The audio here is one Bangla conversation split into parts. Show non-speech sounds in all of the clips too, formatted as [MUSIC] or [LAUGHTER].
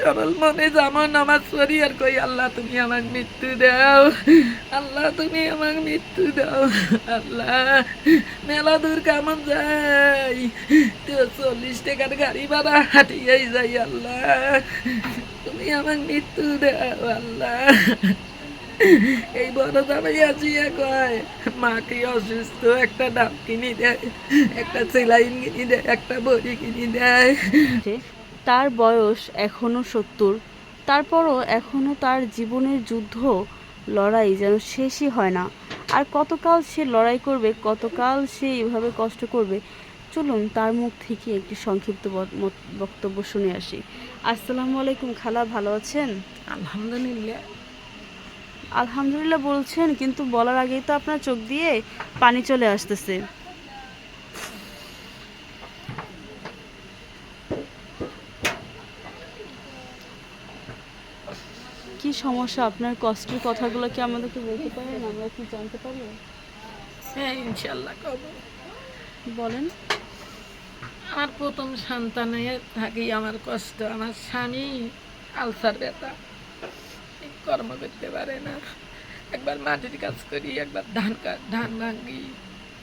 সরল মনে যেমন আমার শরীর কই, আল্লাহ, তুমি আমার মৃত্যু দাও। আল্লাহ, তুমি আমার মৃত্যু দাও। আল্লাহ, মেলা দূর কেমন যাই। তো চল্লিশ টাকার গাড়ি ভাড়া হাঁটিয়েই যাই, আল্লাহ। তুমি আমার মৃত্যু দাও, আল্লাহ। এই বড় দামে আসিয়া কয়, মাকে অসুস্থ একটা ডাব কিনে দেয়, একটা সেলাইন কিনে দেয়, একটা বড়ি কিনে দেয়। তার বয়স এখনও সত্তর। তারপরও এখনও তার জীবনের যুদ্ধ লড়াই যেন শেষই হয় না। আর কতকাল সে লড়াই করবে কতকাল সে এভাবে কষ্ট করবে চলুন তার মুখ থেকে একটি সংক্ষিপ্ত বক্তব্য শুনে আসি। আসসালামু আলাইকুম খালা ভালো আছেন? আলহামদুলিল্লাহ। আলহামদুলিল্লাহ বলছেন কিন্তু বলার আগেই তো আপনার চোখ দিয়ে পানি চলে আসতেছে। কি সমস্যা? আপনার কষ্টের কথাগুলো কি আমাদেরকে বলতে পারেন? আমরা কি জানতে পারি হ্যাঁ ইনশাল্লাহ কব বলেন। আমার প্রথম সন্তানের থাকি আমার কষ্ট। আমার স্বামী আলসার ব্যথা কর্ম করতে পারে না। একবার মাটির কাজ করি একবার ধান ধান ভাঙ্গি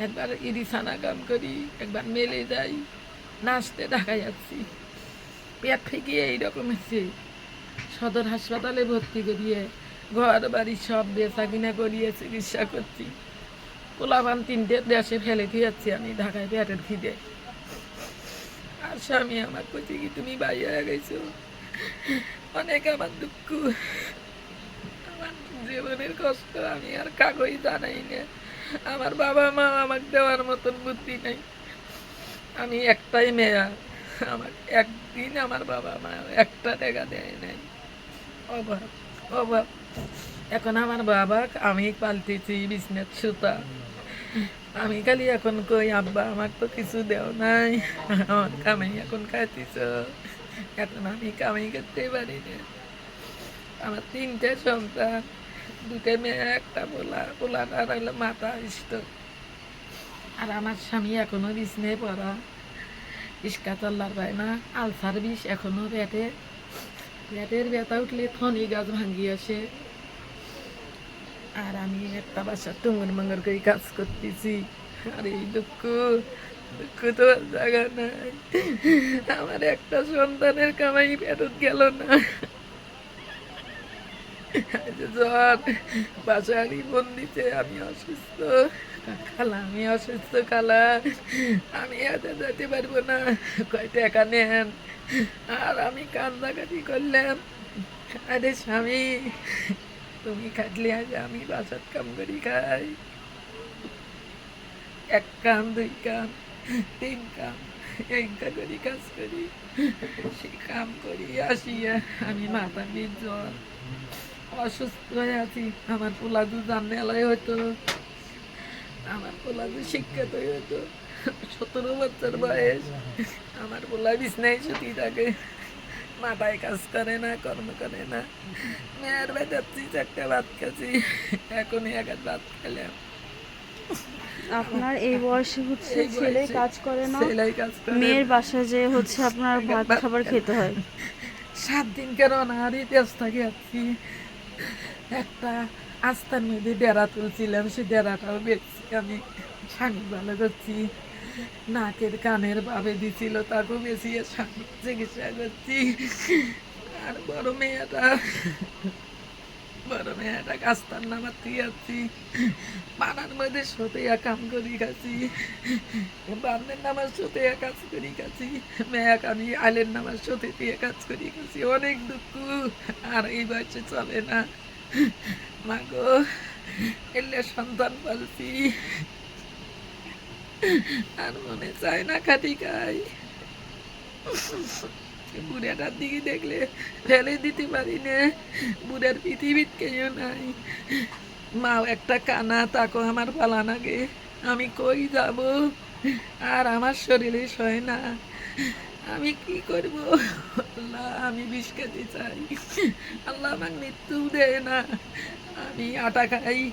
একবার ইরিসানা কাম করি একবার মেলে যাই নাচতে ঢাকা যাচ্ছি। পেট থেকে এইরকম হচ্ছে। সদর হাসপাতালে ভর্তি করিয়ে ঘর, বাড়ি সব বেচা কিনা করিয়ে চিকিৎসা করছি। পোলাপান তিনটে দেশে ফেলে দিয়েছি আমি ঢাকায় পেটের খিদে। আর স্বামী আমার কইছে কি, তুমি বাড়ি হয়ে গেছো। অনেক আমার দুঃখ। আমার জীবনের কষ্ট আমি আর কাগজ জানাই না। আমার বাবা মা আমাকে দেওয়ার মতন বুদ্ধি নেই। আমি একটাই মেয়া। আমার একদিন আমার বাবা মা একটা টাকা দেয় নাই। অভাব এখন আমার বাবা, আমি পাল্টেছি বিজনেস সুতা। আমি খালি এখন কই, আব্বা আমার তো কিছু দেও নাই। আমার কামাই এখন খাইতেছ। এখন আমি কামাই করতে পারি আমার তিনটে সন্তান দুটো মেয়ে, একটা পোলা। পোলাটার হলো মাথা স্টোক আর আমার স্বামী এখনও বিছনে পড়া। ইস্কা চল্লার পায় না আলসার বিষ এখনও পেটে। পেটের ব্যথা উঠলে থনি গাছ ভাঙ্গি আসে। আর আমি একটা বাসার টুঙ্গর মঙ্গর করে কাজ করতেছি। আর এই দুঃখ দুঃখ তো জায়গা নাই। আমার একটা সন্তানের কামাই ফেরত গেল না। জ্বর বাসারই বোন দিতে আমি অসুস্থ। খালা আমি অসুস্থ খালা আমি এতে যেতে পারব না। কয় টাকা নেন? আর আমি কান্দাকাটি করলাম। আরে স্বামী, তুমি খাটলে আজ আমি বাসার কাম করি খাই। এক কাম, দুই কাম, তিন কাম এইটা করি, কাজ করি। সেই কাম করি আসিয়া আমি মাথা জ্বর অসুস্থ হয়ে আছি। আমার পোলাদু জানালে হয়তো আমার পোলাদু শিক্ষিত হয়তো সতেরো বছর বয়স। আমার পোলা বিছনায় ছুটি থাকে। মাথায় কাজ করে না কর্ম করে না। মেয়ের বেটাচ্ছি চারটে ভাত খাচ্ছি। এখনই এক হাত ভাত খেলাম। আপনার এই বয়সে হচ্ছে ছেলে কাজ করে না? কাজ করে। মেয়ের বাসায় যে হচ্ছে আপনার ভাত খাবার খেতে হয়। সাত দিন কেন না আর ইতিহাস থাকে একটা আস্তার মধ্যে ডেরা তুলছিলাম, সে ডেরাটাও বেচছি আমি। স্বামী ভালো করছি। নাকের কানের ভাবে দিছিল, তাকেও বেশি স্বামী চিকিৎসা করছি। আর বড় মেয়েটা বড় মেয়েটা কাস্তার নামার দিয়ে আছি পানার মধ্যে সতেয়া কাম করি খাচ্ছি। বান্নের নামার সতে কাজ করি খাচ্ছি। মেয়াক আমি আলের নামার সতে দিয়ে কাজ করি খাচ্ছি। অনেক দুঃখ। আর এই বয়সে চলে না। মাগো, এলে সন্তান পালছি। আর মনে চায় না খাটি খাই। বুড়াটার দিকে দেখলে ফেলে দিতে পারি না। বুড়ার পৃথিবীত কেউ নাই। মাও একটা কানা তাকো আমার পালা নাগে আমি কই যাব? আর আমার শরীরে সয় না। আমি কি করব? আল্লাহ, আমি বিষ খেতে চাই। আল্লাহ আমার মৃত্যু দেয় না। আমি আটা খাই।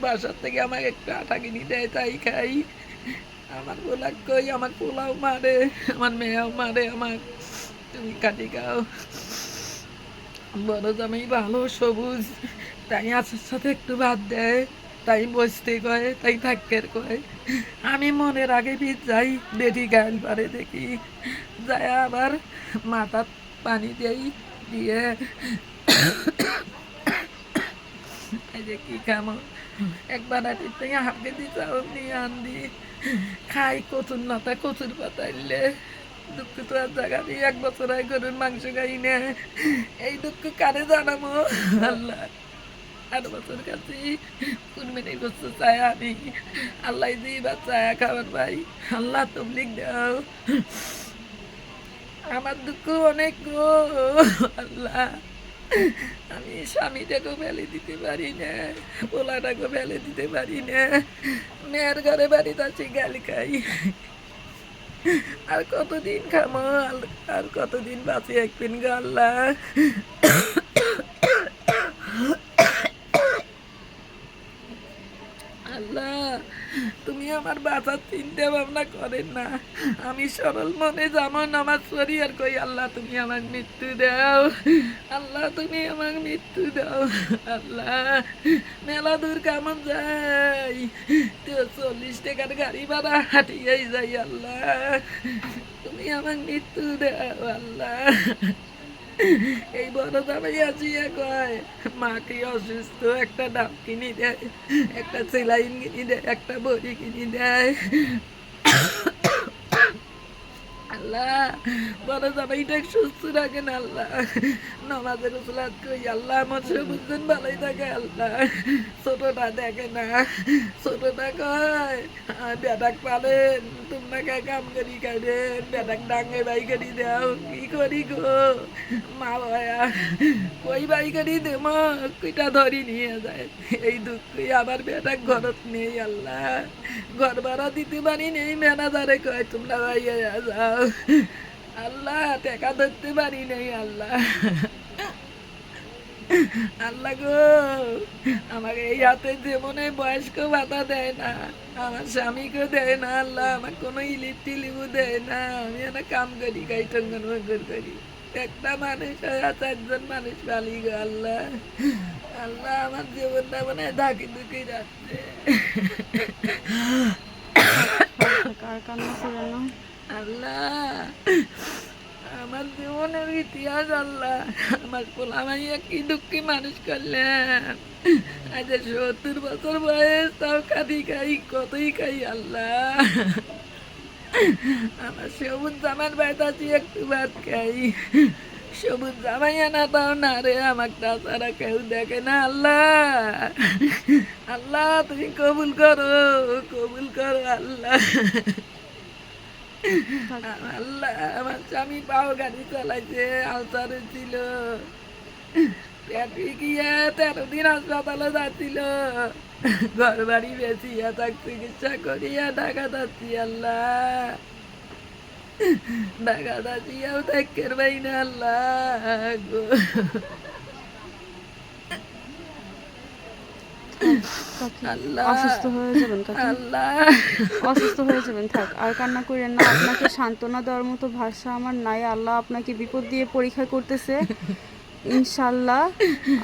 বাসার থেকে আমাকে একটু আটা কিনে দেয়, তাই খাই। আমার পোলা কই, আমার পোলাও মারে, আমার মেয়েও মারে আমার তুমি কাটি খাও। বড় জামাই ভালো, সবুজ। তাই আসার সাথে একটু ভাত দেয়। তাই বসতে কয়, তাই থাকের কয়। আমি মনের আগে ভিত যাই বেটি গাল পারে দেখি। যায় আবার মাথার পানি দেই, দিয়ে যে কি খামো। একবার আটির থেকে হাফ কেজি চাউল নিয়ে আনদি। খাই কচুর নাতা কচুর পাতা এলে দুঃখ তো আর জায়গা নেই, এক বছর আয় গরুর মাংস খাই না। এই দুঃখ কারে জানাব? আল্লাহ। আট বছর কাছে কুরবানি করতে চাই আমি। আল্লাহ দিয়ে বা চায়া খাবার ভাই, আল্লাহ তবলিক দাও। আমার দুঃখ অনেক গো, আল্লাহ। আমি স্বামীটাকেও ফেলে দিতে পারি না পোলাটাকেও ফেলে দিতে পারি না। মেয়ের ঘরে বাড়িতে আছি গালি খাই। আর কতদিন খামো, আর কতদিন বাঁচি একদিন গো আল্লাহ। আল্লাহ, তুমি আমার বাঁচার চিন্তা ভাবনা করেন না। আমি সরল মনে যেমন আমার শরীর কই, আল্লাহ, তুমি আমার মৃত্যু দাও। আল্লাহ, তুমি আমার মৃত্যু দাও। আল্লাহ, মেলা দূর কেমন যাই। তো চল্লিশ টাকার গাড়ি ভাড়া হাঁটিয়েই যাই, আল্লাহ। তুমি আমার মৃত্যু দাও, আল্লাহ। এই বড় দামে আছি কয়, মাকে অসুস্থ একটা ডাব কিনে দেয়, একটা সেলাইন কিনে দেয়, একটা বড়ি কিনে দেয়। আল্লাহ বড় জামাইটা সুস্থ রাখেন আল্লাহ। নমাজের উসলাত কই আল্লাহ আমার বুঝছেন ভালোই থাকে আল্লাহ। ছোটটা দেখে না ছোটটা কয় "আহ, বেটাক পালেন তোমরা কে কাম করি খাইবেন বেটাক ডাঙে বাই করি দাও কি করি গো? মা ভায়া কই বাই করি দেম কইটা ধরি নিয়ে যায়। এই দুঃখই আবার বেটাক ঘরত নেই আল্লাহ। ঘর ভাড়া দিতে পারি নেই ম্যানেজারে কয় তোমরা ভাইয়া যাও। আল্লাহ, টাকা ধরতে পারি নেই, আল্লাহ। আল্লাহ গো, আমাকে এই হাতে যেমনে বয়স্ক ভাতা দেয় না, আমার স্বামীকেও দেয় না, আল্লাহ আমার কোনো ইলিপ টিলিপও দেয় না। আমি একটা কাম করি গাই টঙ্গন মঙ্গল করি। একটা মানুষ চারজন মানুষ পালি গো, আল্লাহ। আল্লাহ, আমার জীবনটা মানে ধাকি ধুকি যাচ্ছে। কান্না করে না? আল্লাহ। আমার জীবনের ইতিহাস আল্লাহ। আমার পোলা মাইয়া কি দুঃখী মানুষ করলেন। আজ সত্তর বছর বয়স, তাও খাদি খাই, কতই খাই আল্লাহ। আমার সবুজ জামার বাইতাছি একটু ভাত খাই। সবুজ জামাই আনা তাও না রে আমার তাছাড়া কেউ দেখে না আল্লাহ। আল্লাহ, তুমি কবুল করো কবুল করো আল্লাহ। [LAUGHS] আল্লাহ আমার স্বামী পাও গাড়ি চালাইছে আলসারে ছিল। পেটে গিয়ে তেরো দিন হাসপাতালে যাচ্ছিল। ঘর বাড়ি বেশিয়া তাক চিকিৎসা করিয়া ঢাকা যাচ্ছি আল্লাহ ঢাকা যাচ্ছিয়াও দেখের পাই না আল্লাহ গো কাকি আল্লাহ অসুস্থ হয়ে যাবেন অসুস্থ হয়ে যাবেন থাক আর কান্না করেন না আপনাকে সান্ত্বনা দেওয়ার মতো ভাষা আমার নাই আল্লাহ আপনাকে বিপদ দিয়ে পরীক্ষা করতেছে। ইনশাল্লাহ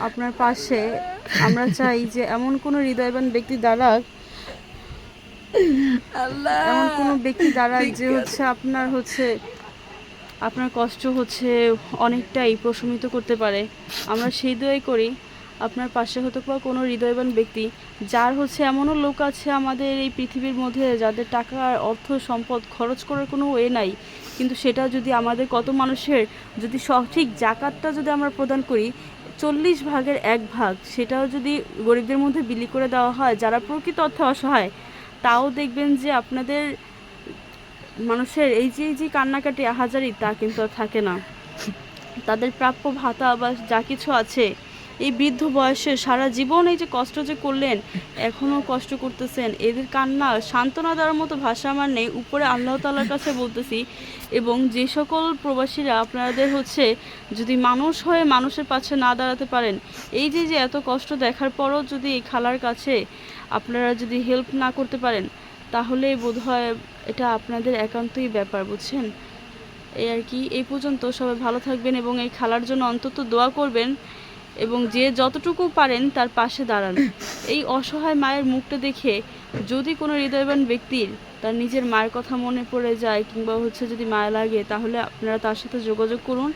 আপনার পাশে আমরা চাই যে এমন কোনো হৃদয়বান ব্যক্তি আল্লাহ। এমন কোনো ব্যক্তি দ্বারা যে হচ্ছে আপনার হচ্ছে আপনার কষ্ট হচ্ছে অনেকটাই প্রশমিত করতে পারে। আমরা সেই দোয়াই করি। আপনার পাশে হতে পারে কোনো হৃদয়বান ব্যক্তি, যার হচ্ছে এমনও লোক আছে আমাদের এই পৃথিবীর মধ্যে যাদের টাকা অর্থ সম্পদ খরচ করার কোনো ওয়ে নাই। কিন্তু সেটা যদি আমাদের কত মানুষের যদি সঠিক জাকাতটা যদি আমরা প্রদান করি, চল্লিশ ভাগের এক ভাগ সেটাও যদি গরিবদের মধ্যে বিলি করে দেওয়া হয়, যারা প্রকৃত অর্থে অসহায়, তাও দেখবেন যে আপনাদের মানুষের এই যে এই যে কান্নাকাটি, আহাজারি তা কিন্তু আর থাকে না। তাদের প্রাপ্য ভাতা বা যা কিছু আছে এই বৃদ্ধ বয়সে সারা জীবন এই যে কষ্ট যে করলেন এখনও কষ্ট করতেছেন। এদের কান্না সান্ত্বনা দেওয়ার মতো ভাষা আমার নেই। উপরে আল্লাহ তালার কাছে বলতেছি, এবং যে সকল প্রবাসীরা আপনাদের হচ্ছে যদি মানুষ হয়ে মানুষের পাশে না দাঁড়াতে পারেন, এই যে যে এত কষ্ট দেখার পরও যদি এই খালার কাছে আপনারা যদি হেল্প না করতে পারেন, তাহলে বোধহয় এটা আপনাদের একান্তই ব্যাপার, বুঝছেন? এই আর কি, এই পর্যন্ত সবাই ভালো থাকবেন এবং এই খালার জন্য অন্তত দোয়া করবেন। এবং যে যতটুকু পারেন তার পাশে দাঁড়ান। এই অসহায় মায়ের মুখটা দেখে যদি কোনো হৃদয়বান ব্যক্তির তার নিজের মায়ের কথা মনে পড়ে যায় কিংবা হচ্ছে যদি মায়া লাগে তাহলে আপনারা তার সাথে যোগাযোগ করুন।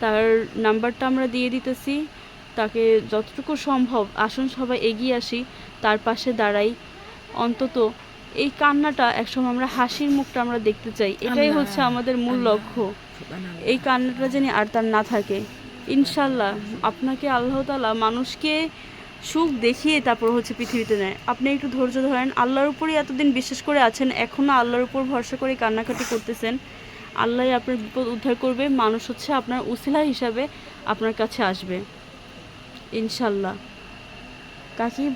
তার নাম্বারটা আমরা দিয়ে দিতেছি। তাকে যতটুকু সম্ভব আসুন সবাই এগিয়ে আসি তার পাশে দাঁড়াই। অন্তত এই কান্নাটা একসময় আমরা হাসির মুখটা আমরা দেখতে চাই। এটাই হচ্ছে আমাদের মূল লক্ষ্য। এই কান্নাটা যেন আর তার না থাকে। ইনশাল্লাহ, আপনাকে আল্লাহ তালা মানুষকে সুখ দেখিয়ে তারপর হচ্ছে পৃথিবীতে নেয়। আপনি একটু ধৈর্য ধরেন, আল্লাহর উপরই এতদিন বিশ্বাস করে আছেন এখনও আল্লাহর উপর ভরসা করে কান্নাকাটি করতেছেন। আল্লাহ আপনার বিপদ উদ্ধার করবে, মানুষ হচ্ছে আপনার উসিলা হিসাবে আপনার কাছে আসবে। ইনশাল্লাহ। কাকি